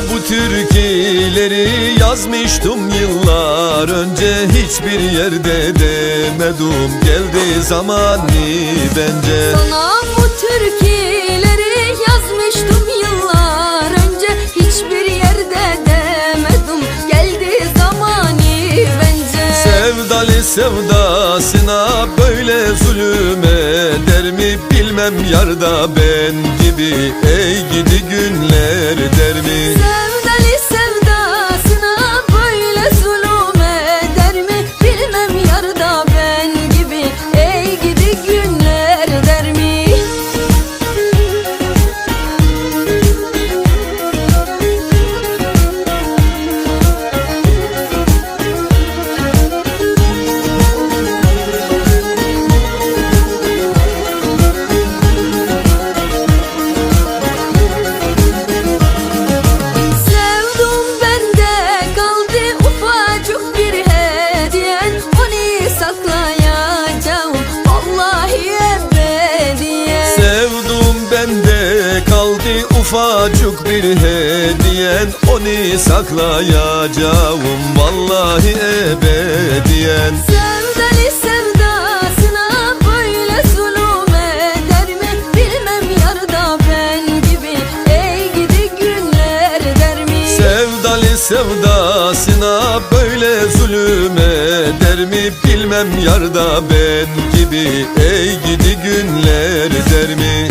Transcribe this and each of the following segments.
Bu türküleri yazmıştım yıllar önce. Hiçbir yerde demedim geldi zamanı bence. Sana bu türküleri yazmıştım yıllar önce. Hiçbir yerde demedim geldi zamanı bence. Sevdalı sevdasına böyle zulüm eder mi? Bilmem yarda ben gibi ey gidi günler der mi ufacık bir hediyen Onu saklayacağım vallahi ebediyen Sevdali sevdasına böyle zulüm eder mi? Bilmem yarda ben gibi ey gidi günler der mi? Sevdalı sevdasına böyle zulüm eder mi Bilmem yarda ben gibi ey gidi günler der mi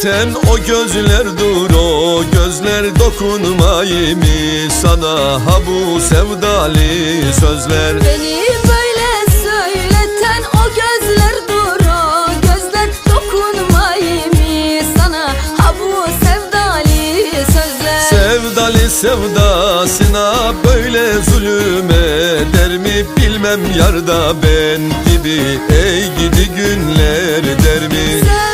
söyleten o gözler dur o gözler dokunmayı mı sana ha bu sevdalı sözler. Beni böyle söyleten o gözler dur o gözler dokunmayı mı sana ha bu sevdali sözler. Sevdalı sevdasına böyle zulüm eder mi Bilmem yarda ben gibi ey gidi günler der mi? Sevdali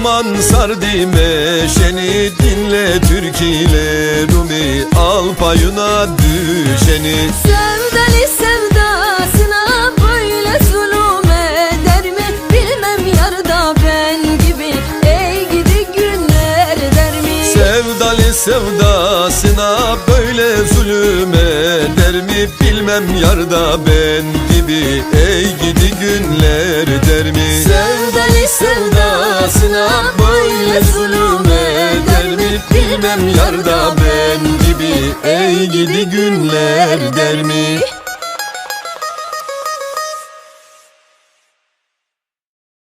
duman sardı meşeni Dinle türkülerimi al payına düşeni Sevdali sevdasına böyle zulüm eder mi? Bilmem yarda ben gibi ey gidi günler der mi? Sevdalı sevdasına böyle zulüm eder mi Bilmem yarda ben gibi ey gidi günler Bilmem yarda ben gibi ey gidi günler der mi